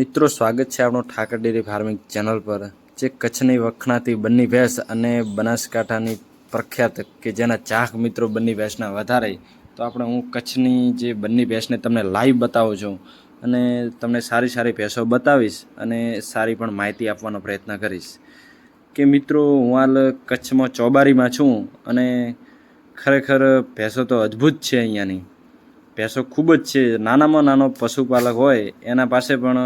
મિત્રો, સ્વાગત છે આપણો ઠાકર ડેરી ફાર્મિંગ ચેનલ પર, જે કચ્છની વખણાતી બન્ની ભેંસ અને બનાસકાંઠાની પ્રખ્યાત કે જેના ચાહક મિત્રો બન્ની ભેંસના વધારે. તો આપણે હું કચ્છની જે બન્ની ભેંસને તમને લાઈવ બતાવું છું અને તમને સારી સારી ભેંસો બતાવીશ અને સારી પણ માહિતી આપવાનો પ્રયત્ન કરીશ. કે મિત્રો, હું હાલ કચ્છમાં ચોબારીમાં છું અને ખરેખર ભેંસો તો અદ્ભુત છે અહીંયાની. ભેંસો ખૂબ જ છે. નાનામાં નાનો પશુપાલક હોય, એના પાસે પણ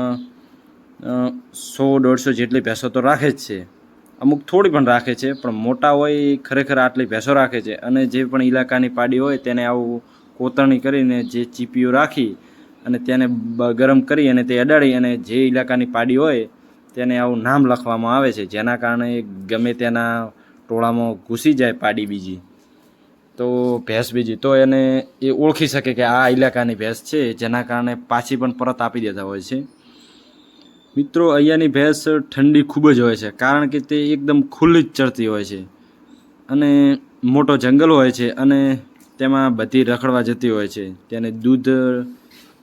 સો, દોઢસો જેટલી ભેંસો તો રાખે જ છે. અમુક થોડી પણ રાખે છે, પણ મોટા હોય ખરેખર આટલી ભેંસો રાખે છે. અને જે પણ ઇલાકાની પાડી હોય, તેને આવું કોતરણી કરીને જે ચીપીઓ રાખી અને તેને ગરમ કરી અને તે અડાડી અને જે ઇલાકાની પાડી હોય, તેને આવું નામ લખવામાં આવે છે. જેના કારણે ગમે તેના ટોળામાં ઘૂસી જાય પાડી બીજી. તો ભેંસ બીજી. તો એને એ ઓળખી શકે કે આ ઇલાકાની ભેંસ છે, જેના કારણે પાછી પણ પરત આપી દેતા હોય છે. મિત્રો, અહીંયાની ભેંસ ઠંડી ખૂબ જ હોય છે, કારણ કે તે એકદમ ખુલ્લી જ ચરતી હોય છે અને મોટો જંગલ હોય છે અને તેમાં બધી રખડવા જતી હોય છે. તેને દૂધ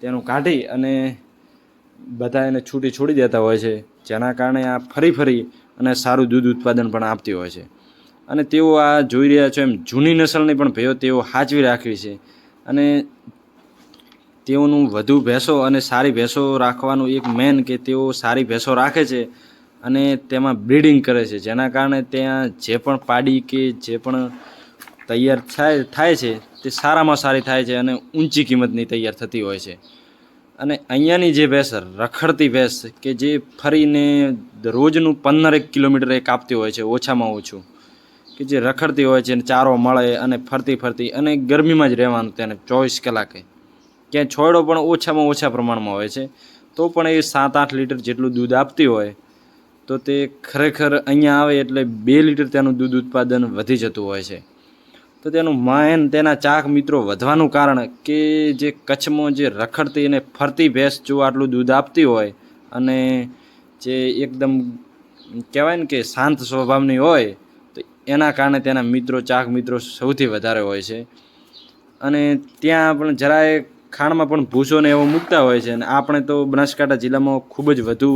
તેનું કાઢી અને બધા એને છૂટી છોડી દેતા હોય છે, જેના કારણે આ ફરી ફરી અને સારું દૂધ ઉત્પાદન પણ આપતી હોય છે. અને તેઓ આ જોઈ રહ્યા છો એમ જૂની નસલની પણ ભેંસો તેઓ હાજવી રાખવી છે. અને તેઓનું વધુ ભેંસો અને સારી ભેંસો રાખવાનું એક મેન કે તેઓ સારી ભેંસો રાખે છે અને તેમાં બ્રીડિંગ કરે છે. જેના કારણે ત્યાં જે પણ પાડી કે જે પણ તૈયાર થાય થાય છે તે સારામાં સારી થાય છે અને ઊંચી કિંમતની તૈયાર થતી હોય છે. અને અહીંયાની જે ભેંસ, રખડતી ભેંસ કે જે ફરીને રોજનું પંદરેક કિલોમીટર એ કાપતી હોય છે, ઓછામાં ઓછું. કે જે રખડતી હોય છે અને ચારો મળે અને ફરતી ફરતી અને ગરમીમાં જ રહેવાનું તેને ચોવીસ કલાકે. ક્યાંય છોડો પણ ઓછામાં ઓછા પ્રમાણમાં હોય છે. તો પણ એ સાત આઠ લીટર જેટલું દૂધ આપતી હોય, તો તે ખરેખર અહીંયા આવે એટલે બે લીટર તેનું દૂધ ઉત્પાદન વધી જતું હોય છે. તો તેનું માયન તેના ચાક મિત્રો વધવાનું કારણ કે જે કચ્છમાં જે રખડતી અને ફરતી ભેંસ જો આટલું દૂધ આપતી હોય અને જે એકદમ કહેવાય ને કે શાંત સ્વભાવની હોય એના કારણે તેના મિત્રો, ચાક મિત્રો સૌથી વધારે હોય છે. અને ત્યાં પણ જરાય ખાણમાં પણ ભૂસો ને એવો મૂકતા હોય છે અને આપણે તો બનાસકાંઠા જિલ્લામાં ખૂબ જ વધુ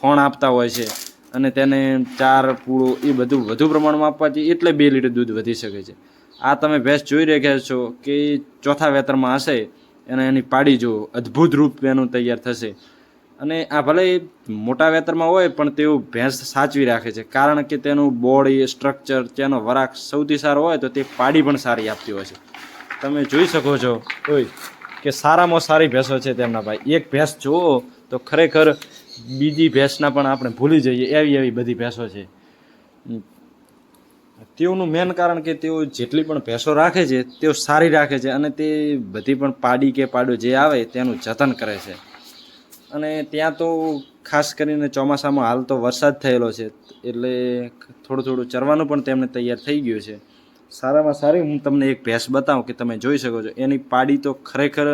ખોણ આપતા હોય છે અને તેને ચાર પૂળો એ બધું વધુ પ્રમાણમાં આપવાથી એટલે બે લીટર દૂધ વધી શકે છે. આ તમે ભેંસ જોઈ રહ્યા છો કે ચોથા વેતરમાં હશે અને એની પાડી જુઓ અદ્ભુત રૂપ એનું તૈયાર થશે. અને આ ભલે મોટા વેતરમાં હોય, પણ તેઓ ભેંસ સાચવી રાખે છે. કારણ કે તેનું બોડી સ્ટ્રક્ચર તેનો વરાક સૌથી સારો હોય તો તે પાડી પણ સારી આપતી હોય છે. તમે જોઈ શકો છો ઓય, કે સારામાં સારી ભેંસો છે તેમના ભાઈ. એક ભેંસ જુઓ તો ખરેખર બીજી ભેંસના પણ આપણે ભૂલી જઈએ, એવી એવી બધી ભેંસો છે. તેઓનું મેન કારણ કે તેઓ જેટલી પણ ભેંસો રાખે છે, તેઓ સારી રાખે છે અને તે બધી પણ પાડી કે પાડો જે આવે તેનું જતન કરે છે. અને ત્યાં તો ખાસ કરીને ચોમાસામાં હાલ તો વરસાદ થયેલો છે, એટલે થોડું થોડું ચરવાનું પણ તેમને તૈયાર થઈ ગયું છે. સારામાં સારી હું તમને એક ભેંસ બતાવું કે તમે જોઈ શકો છો. એની પાડી તો ખરેખર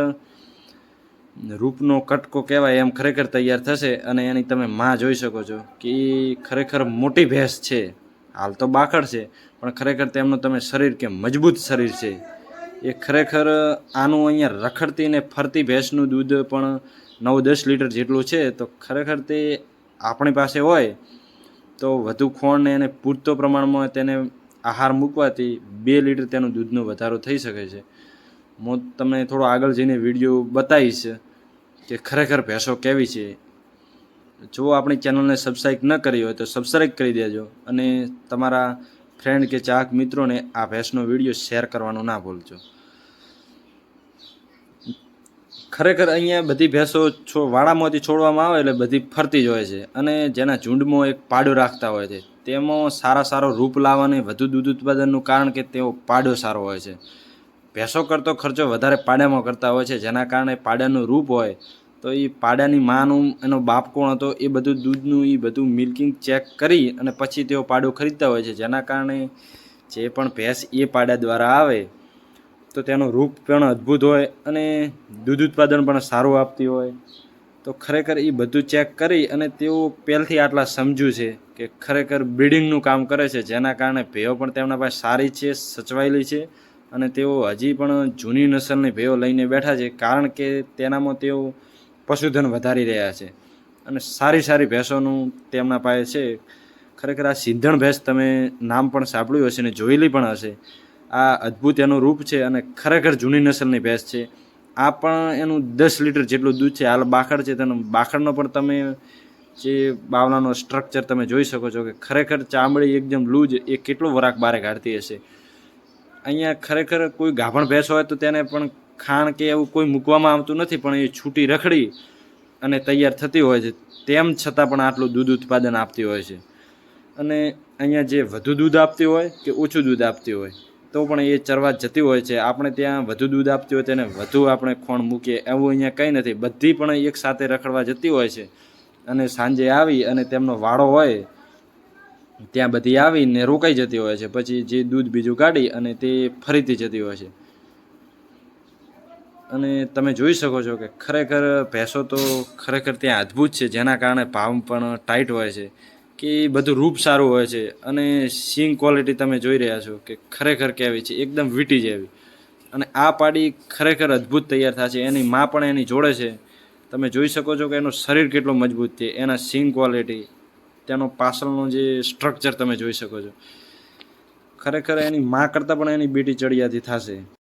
રૂપનો કટકો કહેવાય એમ ખરેખર તૈયાર થશે અને એની તમે માં જોઈ શકો છો કે ખરેખર મોટી ભેંસ છે. હાલ તો બાકડ છે, પણ ખરેખર તેમનું તમે શરીર કે મજબૂત શરીર છે. એ ખરેખર આનું અહીંયા રખડતી ને ફરતી ભેંસનું દૂધ પણ નવ દસ લીટર જેટલું છે, તો ખરેખર તે આપણી પાસે હોય, તો વધુ ખોણને એને પૂરતો પ્રમાણમાં તેને આહાર મૂકવાથી બે લીટર તેનું દૂધનો વધારો થઈ શકે છે. હું તમને થોડો આગળ જઈને વીડિયો બતાવીશ કે ખરેખર ભેંસો કેવી છે. જો આપણી ચેનલને સબસ્ક્રાઈબ ન કરી હોય તો સબસ્ક્રાઈબ કરી દેજો અને તમારા ફ્રેન્ડ કે ચાહક મિત્રોને આ ભેંસનો વીડિયો શેર કરવાનું ના ભૂલજો. ખરેખર અહીંયા બધી ભેંસો વાડામાંથી છોડવામાં આવે એટલે બધી ફરતી જ હોય છે. અને જેના ઝુંડમાં એક પાડો રાખતા હોય છે, તેમાં સારા સારો રૂપ લાવવાને વધુ દૂધ ઉત્પાદનનું કારણ કે તેઓ પાડો સારો હોય છે. ભેંસો કરતો ખર્ચો વધારે પાડામાં કરતા હોય છે, જેના કારણે પાડાનું રૂપ હોય. તો એ પાડાની માનું, એનો બાપ કોણ હતો, એ બધું દૂધનું એ બધું મિલ્કિંગ ચેક કરી અને પછી તેઓ પાડો ખરીદતા હોય છે, જેના કારણે જે પણ ભેંસ એ પાડા દ્વારા આવે તો તેનું રૂપ પણ અદ્ભુત હોય અને દૂધ ઉત્પાદન પણ સારું આપતી હોય. તો ખરેખર એ બધું ચેક કરી અને તેઓ પહેલથી આટલા સમજુ છે કે ખરેખર બ્રિડિંગનું કામ કરે છે, જેના કારણે ભેઓ પણ તેમના પાસે સારી છે, સચવાયેલી છે અને તેઓ હજી પણ જૂની નસલની ભેઓ લઈને બેઠા છે, કારણ કે તેનામાં તેઓ પશુધન વધારી રહ્યા છે અને સારી સારી ભેંસોનું તેમના પાસે છે. ખરેખર આ સિંધણ ભેંસ તમે નામ પણ સાંભળ્યું હશે ને જોયેલી પણ હશે. આ અદ્ભુત એનું રૂપ છે અને ખરેખર જૂની નસલની ભેંસ છે. આ પણ એનું દસ લીટર જેટલું દૂધ છે. હાલ બાખડ છે. તેનો બાખડનો પણ તમે જે બાવલાનો સ્ટ્રક્ચર તમે જોઈ શકો છો કે ખરેખર ચામડી એકદમ લૂજ એ કેટલો વરાક બારે કાઢતી હશે. અહીંયા ખરેખર કોઈ ગાભણ ભેંસ હોય તો તેને પણ ખાણ કે એવું કોઈ મૂકવામાં આવતું નથી, પણ એ છૂટી રખડી અને તૈયાર થતી હોય છે. તેમ છતાં પણ આટલું દૂધ ઉત્પાદન આપતી હોય છે. અને અહીંયા જે વધુ દૂધ આપતી હોય કે ઓછું દૂધ આપતી હોય તો પણ એ ચરવા જતી હોય છે. આપણે ત્યાં વધુ દૂધ આપતી હોય તેને વધુ આપણે ખોણ મૂકીએ. એવું અહીંયા કંઈ નથી. બધી પણ એક સાથે રખડવા જતી હોય છે. અને સાંજે આવી અને તેમનો વાળો હોય, ત્યાં બધી આવીને રોકાઈ જતી હોય છે. પછી જે દૂધ બીજું કાઢી અને તે ફરીથી જતી હોય છે. અને તમે જોઈ શકો છો કે ખરેખર ભેંસો તો ખરેખર ત્યાં અદ્ભુત છે. જેના કારણે ભાવ પણ ટાઈટ હોય છે. કે બધું રૂપ સારું હોય છે અને સિંગ ક્વોલિટી તમે જોઈ રહ્યા છો કે ખરેખર કેવી છે, એકદમ વીટી જેવી. અને આ પાડી ખરેખર અદ્ભુત તૈયાર થશે એની માં પણ એની જોડે છે. તમે જોઈ શકો છો કે એનું શરીર કેટલું મજબૂત છે, એના સિંગ ક્વોલિટી તેનો પાસળનો જે સ્ટ્રક્ચર તમે જોઈ શકો છો. ખરેખર એની માં કરતાં પણ એની બીટી ચડિયાતી થશે.